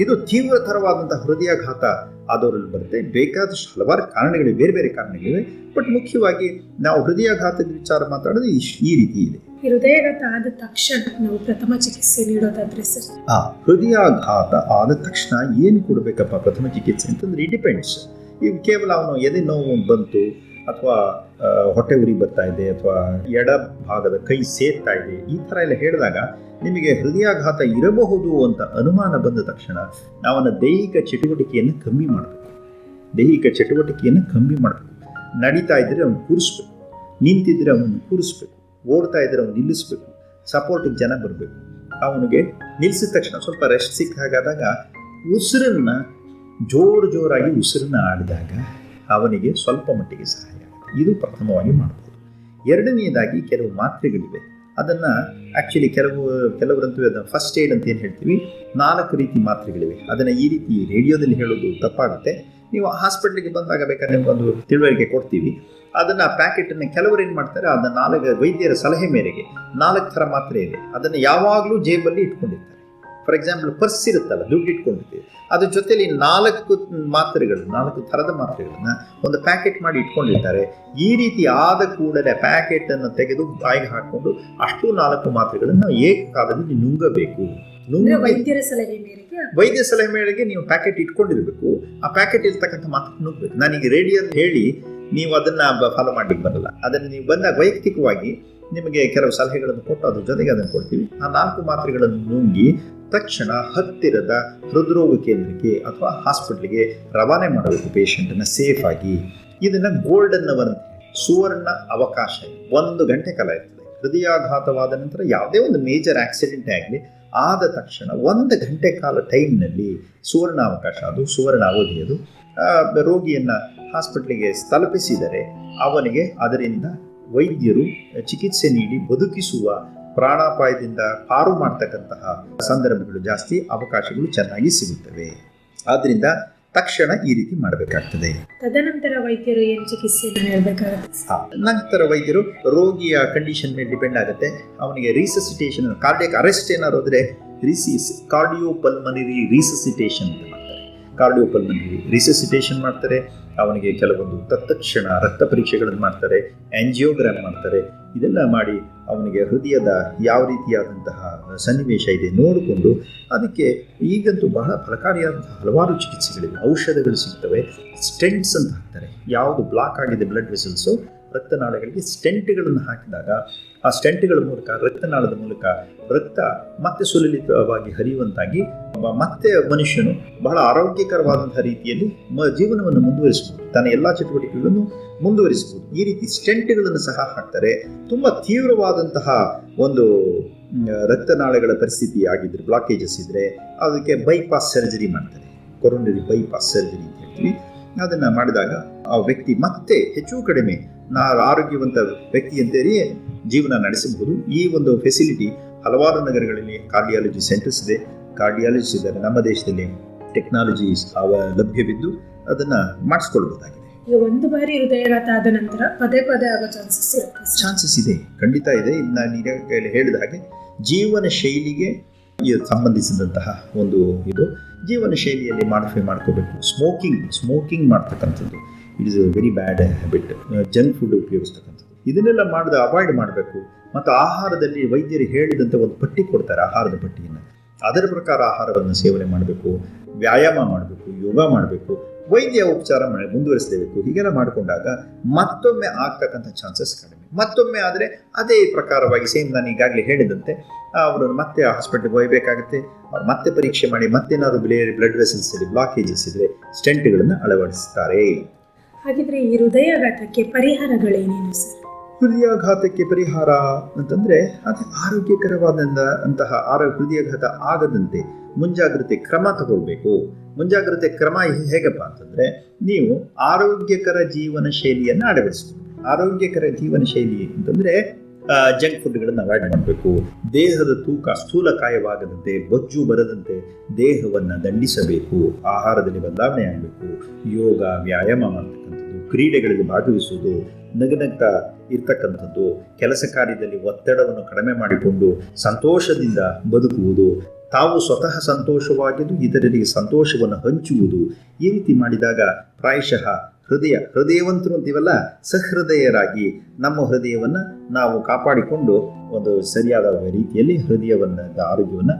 ಇದು ತೀವ್ರತರವಾದಂತಹ ಹೃದಯಾಘಾತ ಆದವರಲ್ಲಿ ಬರುತ್ತೆ. ಬೇಕಾದಷ್ಟು ಹಲವಾರು ಕಾರಣಗಳಿವೆ ಬೇರೆ ಬೇರೆ ಕಾರಣಗಳಿವೆ. ಬಟ್ ಮುಖ್ಯವಾಗಿ ನಾವು ಹೃದಯಾಘಾತದ ವಿಚಾರ ಮಾತಾಡೋದು ಈ- ರೀತಿ ಇದೆ. ಹೃದಯಾಘಾತ ಆದ ತಕ್ಷಣ ನಾವು ಪ್ರಥಮ ಚಿಕಿತ್ಸೆ ನೀಡೋದಾದ್ರೆ ಸರ್? ಆ ಹೃದಯಾಘಾತ ಆದ ತಕ್ಷಣ ಏನು ಕೊಡಬೇಕಪ್ಪ ಪ್ರಥಮ ಚಿಕಿತ್ಸೆ ಅಂತಂದ್ರೆ ಡಿಪೆಂಡ್ಸ್ ಈಗ ಕೇವಲ ಅವನು ಎದೆ ನೋವು ಬಂತು ಅಥವಾ ಹೊಟ್ಟೆ ಉರಿ ಬರ್ತಾ ಇದೆ ಅಥವಾ ಎಡ ಭಾಗದ ಕೈ ಸೇರ್ತಾ ಇದೆ, ಈ ಥರ ಎಲ್ಲ ಹೇಳಿದಾಗ ನಿಮಗೆ ಹೃದಯಾಘಾತ ಇರಬಹುದು ಅಂತ ಅನುಮಾನ ಬಂದ ತಕ್ಷಣ ನಾವನ್ನ ದೈಹಿಕ ಚಟುವಟಿಕೆಯನ್ನು ಕಮ್ಮಿ ಮಾಡಬೇಕು. ದೈಹಿಕ ಚಟುವಟಿಕೆಯನ್ನು ಕಮ್ಮಿ ಮಾಡಬೇಕು. ನಡೀತಾ ಇದ್ದರೆ ಅವನು ಕೂರಿಸ್ಬೇಕು. ನಿಂತಿದ್ರೆ ಅವನು ಕೂರಿಸ್ಬೇಕು. ಓಡ್ತಾ ಇದ್ರೆ ಅವನು ನಿಲ್ಲಿಸ್ಬೇಕು. ಸಪೋರ್ಟಿಗೆ ಜನ ಬರಬೇಕು. ಅವನಿಗೆ ನಿಲ್ಲಿಸಿದ ತಕ್ಷಣ ಸ್ವಲ್ಪ ರೆಸ್ಟ್ ಸಿಕ್ಕ ಹಾಗಾದಾಗ ಉಸಿರನ್ನ ಜೋರು ಜೋರಾಗಿ ಉಸಿರನ್ನ ಆಡಿದಾಗ ಅವನಿಗೆ ಸ್ವಲ್ಪ ಮಟ್ಟಿಗೆ ಸಹಾಯ ಇದು ಪ್ರಥಮವಾಗಿ ಮಾಡಬಹುದು ಎರಡನೆಯದಾಗಿ ಕೆಲವು ಮಾತ್ರೆಗಳಿವೆ. ಅದನ್ನು ಆ್ಯಕ್ಚುಲಿ ಕೆಲವು, ಕೆಲವರಂತೂ ಅದನ್ನು ಫಸ್ಟ್ ಏಡ್ ಅಂತ ಏನು ಹೇಳ್ತೀವಿ? ನಾಲ್ಕು ರೀತಿ ಮಾತ್ರೆಗಳಿವೆ. ಅದನ್ನು ಈ ರೀತಿ ರೇಡಿಯೋದಲ್ಲಿ ಹೇಳೋದು ತಪ್ಪಾಗುತ್ತೆ. ನೀವು ಹಾಸ್ಪಿಟ್ಲಿಗೆ ಬಂದಾಗ ಬೇಕಾದ್ರೆ ಒಂದು ತಿಳುವಳಿಕೆ ಕೊಡ್ತೀವಿ. ಅದನ್ನು ಪ್ಯಾಕೆಟನ್ನು ಕೆಲವರು ಏನು ಮಾಡ್ತಾರೆ? ಅದನ್ನು ನಾಲ್ಕು ವೈದ್ಯರ ಸಲಹೆ ಮೇರೆಗೆ ನಾಲ್ಕು ಥರ ಮಾತ್ರೆ ಇದೆ. ಅದನ್ನು ಯಾವಾಗಲೂ ಜೇಬಲ್ಲಿ ಇಟ್ಕೊಂಡಿರ್ತಾರೆ. ಫಾರ್ ಎಕ್ಸಾಂಪಲ್ ಪರ್ಸ್ ಇರುತ್ತಲ್ಲ ದುಡ್ಡು ಇಟ್ಕೊಂಡಿರ್ತೀವಿ ಅದ್ರ ಜೊತೆಲಿ ನಾಲ್ಕು ಮಾತ್ರೆಗಳು ನಾಲ್ಕು ಥರದ ಮಾತ್ರೆಗಳನ್ನ ಒಂದು ಪ್ಯಾಕೆಟ್ ಮಾಡಿ ಇಟ್ಕೊಂಡಿರ್ತಾರೆ. ಈ ರೀತಿ ಆದ ಕೂಡಲೇ ಪ್ಯಾಕೆಟ್ ಅನ್ನು ತೆಗೆದು ಬಾಯಿಗೆ ಹಾಕೊಂಡು ಅಷ್ಟು ನಾಲ್ಕು ಮಾತ್ರೆಗಳನ್ನು ಏಕಕಾಲದಲ್ಲಿ ನುಂಗಬೇಕು. ನುಂಗ ವೈದ್ಯರ ಸಲಹೆ ಮೇರೆಗೆ? ವೈದ್ಯ ಸಲಹೆ ಮೇರೆಗೆ ನೀವು ಪ್ಯಾಕೆಟ್ ಇಟ್ಕೊಂಡಿರ್ಬೇಕು. ಆ ಪ್ಯಾಕೆಟ್ ಇರ್ತಕ್ಕಂಥ ಮಾತ್ರ ನುಗ್ಬೇಕು. ನಾನೀಗ ರೇಡಿಯೋ ಹೇಳಿ ನೀವು ಅದನ್ನ ಫಾಲೋ ಮಾಡಲಿಕ್ಕೆ ಬರಲ್ಲ. ಅದನ್ನು ನೀವು ಬಂದಾಗ ವೈಯಕ್ತಿಕವಾಗಿ ನಿಮಗೆ ಕೆಲವು ಸಲಹೆಗಳನ್ನು ಕೊಟ್ಟು ಅದ್ರ ಜೊತೆಗೆ ಅದನ್ನು ಕೊಡ್ತೀವಿ. ಆ ನಾಲ್ಕು ಮಾತ್ರೆಗಳನ್ನು ನುಂಗಿ ತಕ್ಷಣ ಹತ್ತಿರದ ಹೃದ್ರೋಗ ಕೇಂದ್ರಕ್ಕೆ ಅಥವಾ ಹಾಸ್ಪಿಟ್ಲಿಗೆ ರವಾನೆ ಮಾಡಬೇಕು ಪೇಷಂಟನ್ನು ಸೇಫ್ ಆಗಿ ಇದನ್ನ ಗೋಲ್ಡನ್ ಅವರ್ ಸುವರ್ಣ ಅವಕಾಶ ಒಂದು ಗಂಟೆ ಕಾಲ ಇರ್ತದೆ. ಹೃದಯಾಘಾತವಾದ ನಂತರ ಯಾವುದೇ ಒಂದು ಮೇಜರ್ ಆಕ್ಸಿಡೆಂಟ್ ಆಗಲಿ, ಆದ ತಕ್ಷಣ ಒಂದು ಗಂಟೆ ಕಾಲ ಟೈಮ್ನಲ್ಲಿ ಸುವರ್ಣ ಅವಕಾಶ ಅದು ಸುವರ್ಣ ಅವಧಿ ಅದು ರೋಗಿಯನ್ನ ಹಾಸ್ಪಿಟ್ಲಿಗೆ ತಲುಪಿಸಿದರೆ ಅವನಿಗೆ ಅದರಿಂದ ವೈದ್ಯರು ಚಿಕಿತ್ಸೆ ನೀಡಿ ಬದುಕಿಸುವ ಪ್ರಾಣಾಪಾಯದಿಂದ ಪಾರು ಮಾಡ್ತಕ್ಕಂತಹ ಸಂದರ್ಭಗಳು ಜಾಸ್ತಿ ಅವಕಾಶಗಳು ಚೆನ್ನಾಗಿ ಸಿಗುತ್ತವೆ. ಆದ್ದರಿಂದ ತಕ್ಷಣ ಈ ರೀತಿ ಮಾಡಬೇಕಾಗ್ತದೆ. ತದನಂತರ ವೈದ್ಯರು ಏನು ಚಿಕಿತ್ಸೆ ನಂತರ ವೈದ್ಯರು ರೋಗಿಯ ಕಂಡೀಷನ್ ಮೇಲೆ ಡಿಪೆಂಡ್ ಆಗುತ್ತೆ. ಅವನಿಗೆ ರೀಸಸಿಟೇಷನ್ ಕಾರ್ಡಿಯಕ್ ಅರೆಸ್ಟ್ ಏನಾದ್ರು ಹೋದ್ರೆ ರಿಸಿಸ್ ಕಾರ್ಡಿಯೋ ಪಲ್ಮನರಿ ರೀಸಸಿಟೇಷನ್ ಅಂತ. ಕಾರ್ಡಿಯೋಪಲ್ಮನರಿ ರಿಸಸಿಟೇಷನ್ ಮಾಡ್ತಾರೆ, ಅವನಿಗೆ ಕೆಲವೊಂದು ತತ್ಕ್ಷಣ ರಕ್ತ ಪರೀಕ್ಷೆಗಳನ್ನು ಮಾಡ್ತಾರೆ ಆ್ಯಂಜಿಯೋಗ್ರಾಮ್ ಮಾಡ್ತಾರೆ. ಇದೆಲ್ಲ ಮಾಡಿ ಅವನಿಗೆ ಹೃದಯದ ಯಾವ ರೀತಿಯಾದಂತಹ ಸನ್ನಿವೇಶ ಇದೆ ನೋಡಿಕೊಂಡು ಅದಕ್ಕೆ ಈಗಂತೂ ಬಹಳ ಫಲಕಾರಿಯಾದಂತಹ ಹಲವಾರು ಚಿಕಿತ್ಸೆಗಳಿವೆ, ಔಷಧಗಳು ಸಿಗ್ತವೆ, ಸ್ಟೆಂಟ್ಸ್ ಅಂತ ಹಾಕ್ತಾರೆ. ಯಾವುದು ಬ್ಲಾಕ್ ಆಗಿದೆ ಬ್ಲಡ್ ವೆಸಲ್ಸು ರಕ್ತನಾಳಗಳಿಗೆ ಸ್ಟೆಂಟ್ಗಳನ್ನು ಹಾಕಿದಾಗ, ಆ ಸ್ಟೆಂಟ್ಗಳ ಮೂಲಕ, ರಕ್ತನಾಳದ ಮೂಲಕ ರಕ್ತ ಮತ್ತೆ ಸುಲಲಿತವಾಗಿ ಹರಿಯುವಂತಾಗಿ ಮತ್ತೆ ಮನುಷ್ಯನು ಬಹಳ ಆರೋಗ್ಯಕರವಾದಂತಹ ರೀತಿಯಲ್ಲಿ ಮ ಜೀವನವನ್ನು ಮುಂದುವರಿಸಬಹುದು. ತನ್ನ ಎಲ್ಲ ಚಟುವಟಿಕೆಗಳನ್ನು ಮುಂದುವರಿಸಬಹುದು. ಈ ರೀತಿ ಸ್ಟೆಂಟ್ಗಳನ್ನು ಸಹ ಹಾಕ್ತಾರೆ. ತುಂಬ ತೀವ್ರವಾದಂತಹ ಒಂದು ರಕ್ತನಾಳಗಳ ಪರಿಸ್ಥಿತಿ ಆಗಿದ್ರೆ ಬ್ಲಾಕೇಜಸ್ ಇದ್ರೆ, ಅದಕ್ಕೆ ಬೈಪಾಸ್ ಸರ್ಜರಿ ಮಾಡ್ತಾರೆ. ಕೊರೊನರಿ ಬೈಪಾಸ್ ಸರ್ಜರಿ ಅಂತ ಹೇಳ್ತೀವಿ. ಅದನ್ನು ಮಾಡಿದಾಗ ಆ ವ್ಯಕ್ತಿ ಮತ್ತೆ ಹೆಚ್ಚು ಕಡಿಮೆ ನಾ ಆರೋಗ್ಯವಂತ ವ್ಯಕ್ತಿಯಂತೆಯೇ ಜೀವನ ನಡೆಸಬಹುದು. ಈ ಒಂದು ಫೆಸಿಲಿಟಿ ಹಲವಾರು ನಗರಗಳಲ್ಲಿ ಕಾರ್ಡಿಯಾಲಜಿ ಸೆಂಟರ್ಸ್ ಇದೆ. ಕಾರ್ಡಿಯಾಲಜಿಸ್ಟ್ ಇದ್ದಾರೆ ನಮ್ಮ ದೇಶದಲ್ಲಿ ಟೆಕ್ನಾಲಜೀಸ್ ಅವ ಲಭ್ಯವಿದ್ದು ಅದನ್ನು ಮಾಡಿಸ್ಕೊಳ್ಬೋದಾಗಿದೆ ಈಗ ಒಂದು ಬಾರಿ ಹೃದಯಾಘಾತ ಆದ ನಂತರ ಪದೇ ಪದೇ ಆಗೋ ಚಾನ್ಸಸ್ ಇರುತ್ತೆ ಚಾನ್ಸಸ್ ಇದೆ. ಖಂಡಿತ ಇದೆ. ನಾನು ಈಗಾಗಲೇ ಹೇಳಿದ ಹಾಗೆ ಜೀವನ ಶೈಲಿಗೆ ಸಂಬಂಧಿಸಿದಂತಹ ಒಂದು ಇದು ಜೀವನ ಶೈಲಿಯಲ್ಲಿ ಮಾಡಿಫೈ ಮಾಡ್ಕೋಬೇಕು. ಸ್ಮೋಕಿಂಗ್ ಸ್ಮೋಕಿಂಗ್ ಮಾಡ್ತಕ್ಕಂಥದ್ದು. It is very bad habit junk food ಉಪಯೋಗಿಸ್ತಕ್ಕಂಥದ್ದು. ಇದನ್ನೆಲ್ಲ ಮಾಡಿದ ಅವಾಯ್ಡ್ ಮಾಡಬೇಕು. ಮತ್ತು ಆಹಾರದಲ್ಲಿ ವೈದ್ಯರು ಹೇಳಿದಂಥ ಒಂದು ಪಟ್ಟಿ ಕೊಡ್ತಾರೆ ಆಹಾರದ ಪಟ್ಟಿಯನ್ನು. ಅದರ ಪ್ರಕಾರ ಆಹಾರವನ್ನು ಸೇವನೆ ಮಾಡಬೇಕು. ವ್ಯಾಯಾಮ ಮಾಡಬೇಕು, ಯೋಗ ಮಾಡಬೇಕು. ವೈದ್ಯ ಉಪಚಾರ ಮುಂದುವರಿಸಲೇಬೇಕು. ಹೀಗೆಲ್ಲ ಮಾಡಿಕೊಂಡಾಗ ಮತ್ತೊಮ್ಮೆ ಆಗ್ತಕ್ಕಂಥ ಚಾನ್ಸಸ್ ಕಡಿಮೆ. ಮತ್ತೊಮ್ಮೆ ಆದರೆ ಅದೇ ಪ್ರಕಾರವಾಗಿ ಸೇಮ್ ನಾನು ಈಗಾಗಲೇ ಹೇಳಿದಂತೆ ಅವರನ್ನು ಮತ್ತೆ ಹಾಸ್ಪಿಟಲ್ಗೆ ಹೋಗಬೇಕಾಗುತ್ತೆ. ಅವ್ರು ಮತ್ತೆ ಪರೀಕ್ಷೆ ಮಾಡಿ ಮತ್ತೇನಾದ್ರು ಬೇರೆ ಬ್ಲಡ್ ವೆಸಲ್ಸ್ ಇದೆ ಬ್ಲಾಕೇಜಸ್ ಇದ್ರೆ ಸ್ಟೆಂಟ್ಗಳನ್ನು ಅಳವಡಿಸ್ತಾರೆ. ಹಾಗಿದ್ರೆ ಈ ಹೃದಯಾಘಾತಕ್ಕೆ ಪರಿಹಾರಗಳೇನೇನು ಸರ್? ಹೃದಯಾಘಾತಕ್ಕೆ ಪರಿಹಾರ ಅಂತಂದ್ರೆ ಅದು ಆರೋಗ್ಯಕರವಾದಂತಹ ಅಂತಹ ಆರೋಗ್ಯ ಹೃದಯಾಘಾತ ಆಗದಂತೆ ಮುಂಜಾಗ್ರತೆ ಕ್ರಮ ತಗೊಳ್ಬೇಕು. ಮುಂಜಾಗ್ರತೆ ಕ್ರಮ ಹೇಗಪ್ಪ ಅಂತಂದ್ರೆ ನೀವು ಆರೋಗ್ಯಕರ ಜೀವನ ಶೈಲಿಯನ್ನು ಅಳವಡಿಸ್ಬೇಕು ಆರೋಗ್ಯಕರ ಜೀವನ ಶೈಲಿ ಅಂತಂದ್ರೆ ಜಂಕ್ ಫುಡ್ಗಳನ್ನು ಅವಾಯ್ಡ್ ಮಾಡಬೇಕು. ದೇಹದ ತೂಕ ಸ್ಥೂಲಕಾಯವಾಗದಂತೆ ಬೊಜ್ಜು ಬರದಂತೆ ದೇಹವನ್ನು ದಂಡಿಸಬೇಕು. ಆಹಾರದಲ್ಲಿ ಬದಲಾವಣೆ ಆಗಬೇಕು. ಯೋಗ, ವ್ಯಾಯಾಮ ಮಾಡ್ತಕ್ಕಂಥದ್ದು, ಕ್ರೀಡೆಗಳಲ್ಲಿ ಭಾಗವಹಿಸುವುದು, ನಗನಗ್ತಾ ಇರ್ತಕ್ಕಂಥದ್ದು, ಕೆಲಸ ಕಾರ್ಯದಲ್ಲಿ ಒತ್ತಡವನ್ನು ಕಡಿಮೆ ಮಾಡಿಕೊಂಡು ಸಂತೋಷದಿಂದ ಬದುಕುವುದು, ತಾವು ಸ್ವತಃ ಸಂತೋಷವಾಗಿದ್ದು ಇತರರಿಗೆ ಸಂತೋಷವನ್ನು ಹಂಚುವುದು, ಈ ರೀತಿ ಮಾಡಿದಾಗ ಪ್ರಾಯಶಃ ಹೃದಯ ಹೃದಯವಂತರು ಅಂತೀವಲ್ಲ ಸಹೃದಯರಾಗಿ ನಮ್ಮ ಹೃದಯವನ್ನು ನಾವು ಕಾಪಾಡಿಕೊಂಡು ಒಂದು ಸರಿಯಾದ ರೀತಿಯಲ್ಲಿ ಹೃದಯವನ್ನು ಆರೋಗ್ಯವನ್ನು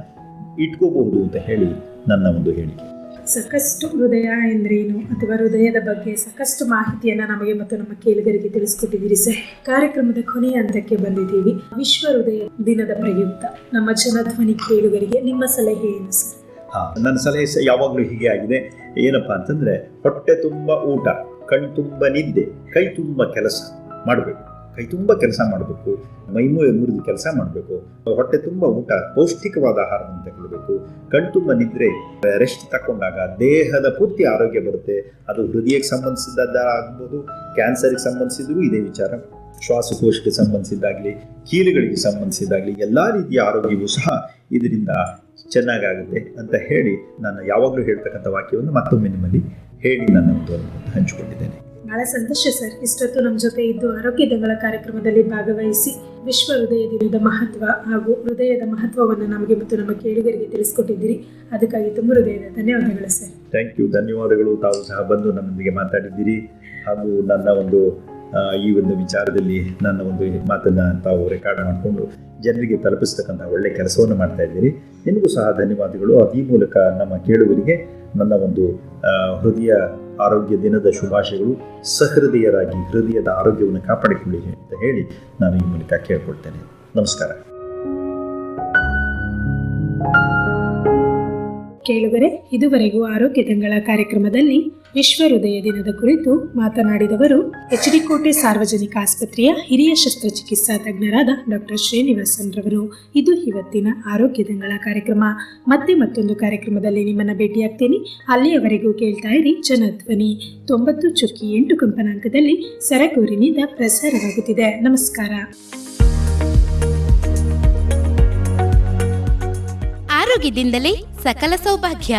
ಇಟ್ಕೋಬಹುದು ಅಂತ ಹೇಳಿ ನನ್ನ ಒಂದು ಹೇಳಿಕೆ. ಸಾಕಷ್ಟು ಹೃದಯ ಎಂದ್ರೇನು ಅಥವಾ ಹೃದಯದ ಬಗ್ಗೆ ಸಾಕಷ್ಟು ಮಾಹಿತಿಯನ್ನು ನಮಗೆ ಮತ್ತು ನಮ್ಮ ಕೇಳುಗರಿಗೆ ತಿಳಿಸ್ಕೊಟ್ಟಿದ್ದೀರಿ ಸರ್. ಕಾರ್ಯಕ್ರಮದ ಕೊನೆಯ ಹಂತಕ್ಕೆ ಬಂದಿದ್ದೀವಿ. ವಿಶ್ವ ಹೃದಯ ದಿನದ ಪ್ರಯುಕ್ತ ನಮ್ಮ ಜನಧ್ವನಿ ಕೇಳುಗರಿಗೆ ನಿಮ್ಮ ಸಲಹೆ ಏನು ಸರ್? ಹಾ ನನ್ನ ಸಲಹೆ ಯಾವಾಗಲೂ ಹೀಗೆ ಆಗಿದೆ. ಏನಪ್ಪಾ ಅಂತಂದ್ರೆ ಹೊಟ್ಟೆ ತುಂಬ ಊಟ. ಕಣ್ ತುಂಬ ನಿದ್ದೆ, ಕೈ ತುಂಬ ಕೆಲಸ ಮಾಡಬೇಕು. ಕೈ ತುಂಬ ಕೆಲಸ ಮಾಡಬೇಕು ಮೈಮು ಮುರಿದು ಕೆಲಸ ಮಾಡಬೇಕು, ಹೊಟ್ಟೆ ತುಂಬ ಊಟ, ಪೌಷ್ಟಿಕವಾದ ಆಹಾರವನ್ನು ತಗೊಳ್ಬೇಕು ಕಣ್ ತುಂಬ ನಿದ್ರೆ ರೆಸ್ಟ್ ತಗೊಂಡಾಗ ದೇಹದ ಪೂರ್ತಿ ಆರೋಗ್ಯ ಬರುತ್ತೆ. ಅದು ಹೃದಯಕ್ಕೆ ಸಂಬಂಧಿಸಿದ ಆಗ್ಬೋದು ಕ್ಯಾನ್ಸರ್ಗೆ ಸಂಬಂಧಿಸಿದ್ರು ಇದೇ ವಿಚಾರ. ಶ್ವಾಸಕೋಶಕ್ಕೆ ಸಂಬಂಧಿಸಿದ್ದಾಗಲಿ, ಕೀಲುಗಳಿಗೆ ಸಂಬಂಧಿಸಿದ್ದಾಗಲಿ, ಎಲ್ಲ ರೀತಿಯ ಆರೋಗ್ಯವೂ ಸಹ ಇದರಿಂದ ಚೆನ್ನಾಗಾಗುತ್ತೆ ಅಂತ ಹೇಳಿ ನಾನು ಯಾವಾಗಲೂ ಹೇಳ್ತಕ್ಕಂಥ ವಾಕ್ಯವನ್ನು ಮತ್ತೊಮ್ಮೆ ನಿಮ್ಮಲ್ಲಿ ಹೇಳಿ ನನ್ನ ಒಂದು ಹಂಚಿಕೊಂಡಿದ್ದೇನೆ. ಬಹಳ ಸಂತೋಷ ಸರ್. ಇಷ್ಟೊತ್ತು ನಮ್ಮ ಜೊತೆ ಇದ್ದು ಆರೋಗ್ಯ ದಿನಗಳ ಕಾರ್ಯಕ್ರಮದಲ್ಲಿ ಭಾಗವಹಿಸಿ ವಿಶ್ವ ಹೃದಯ ದಿನದ ಮಹತ್ವ ಹಾಗೂ ಹೃದಯದ ಮಹತ್ವವನ್ನು ನಮಗೆ ಮತ್ತು ನಮ್ಮ ಕೇಳುಗರಿಗೆ ತಿಳಿಸ್ಕೊಟ್ಟಿದ್ದೀರಿ. ಅದಕ್ಕಾಗಿ ತುಂಬ ಹೃದಯದ ಧನ್ಯವಾದಗಳು ಸರ್. ಥ್ಯಾಂಕ್ ಯು ಧನ್ಯವಾದಗಳು. ತಾವು ಸಹ ಬಂದು ನನ್ನೊಂದಿಗೆ ಮಾತಾಡಿದ್ದೀರಿ. ಹಾಗೂ ನನ್ನ ಒಂದು ಈ ಒಂದು ವಿಚಾರದಲ್ಲಿ ನನ್ನ ಒಂದು ಮಾತನ್ನು ತಾವು ರೆಕಾರ್ಡ್ ಮಾಡಿಕೊಂಡು ಜನರಿಗೆ ತಲುಪಿಸ್ತಕ್ಕಂಥ ಒಳ್ಳೆ ಕೆಲಸವನ್ನು ಮಾಡ್ತಾ ಇದ್ದೀರಿ. ನಿಮಗೂ ಸಹ ಧನ್ಯವಾದಗಳು. ಈ ಮೂಲಕ ನಮ್ಮ ಕೇಳುಗರಿಗೆ ನನ್ನ ಒಂದು ಹೃದಯ ಆರೋಗ್ಯ ದಿನದ ಶುಭಾಶಯಗಳು. ಸಹೃದಯರಾಗಿ ಹೃದಯದ ಆರೋಗ್ಯವನ್ನು ಕಾಪಾಡಿಕೊಳ್ಳಿ ಅಂತ ಹೇಳಿ ನಾನು ಈ ಮೂಲಕ ಕೇಳ್ಕೊಳ್ತೇನೆ. ನಮಸ್ಕಾರ. ಕೇಳುಗರೆ, ಇದುವರೆಗೂ ಆರೋಗ್ಯ ತಿಂಗಳ ಕಾರ್ಯಕ್ರಮದಲ್ಲಿ ವಿಶ್ವ ಹೃದಯ ದಿನದ ಕುರಿತು ಮಾತನಾಡಿದವರು, ಎಚ್ ಡಿ ಕೋಟೆ ಸಾರ್ವಜನಿಕ ಆಸ್ಪತ್ರೆಯ ಹಿರಿಯ ಶಸ್ತ್ರಚಿಕಿತ್ಸಾ ತಜ್ಞರಾದ ಡಾಕ್ಟರ್ ಶ್ರೀನಿವಾಸನ್ ರವರು ಇದು ಇವತ್ತಿನ ಆರೋಗ್ಯ ತಿಂಗಳ ಕಾರ್ಯಕ್ರಮ. ಮತ್ತೆ ಮತ್ತೊಂದು ಕಾರ್ಯಕ್ರಮದಲ್ಲಿ ನಿಮ್ಮನ್ನ ಭೇಟಿಯಾಗ್ತೀನಿ. ಅಲ್ಲಿಯವರೆಗೂ ಕೇಳ್ತಾ ಇರಿ ಜನಧ್ವನಿ. ತೊಂಬತ್ತು ಚುಕ್ಕಿ ಎಂಟು ಕಂಪನಾಂಕದಲ್ಲಿ ಸರಗೂರಿನಿಂದ ಪ್ರಸಾರವಾಗುತ್ತಿದೆ. ನಮಸ್ಕಾರ. ಆರೋಗ್ಯದಿಂದಲೇ ಸಕಲ ಸೌಭಾಗ್ಯ.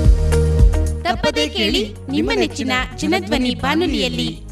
ತಪ್ಪದೇ ಕೇಳಿ ನಿಮ್ಮ ನೆಚ್ಚಿನ ಚಿನ್ನಧ್ವನಿ ಬಾನುಲಿಯಲ್ಲಿ.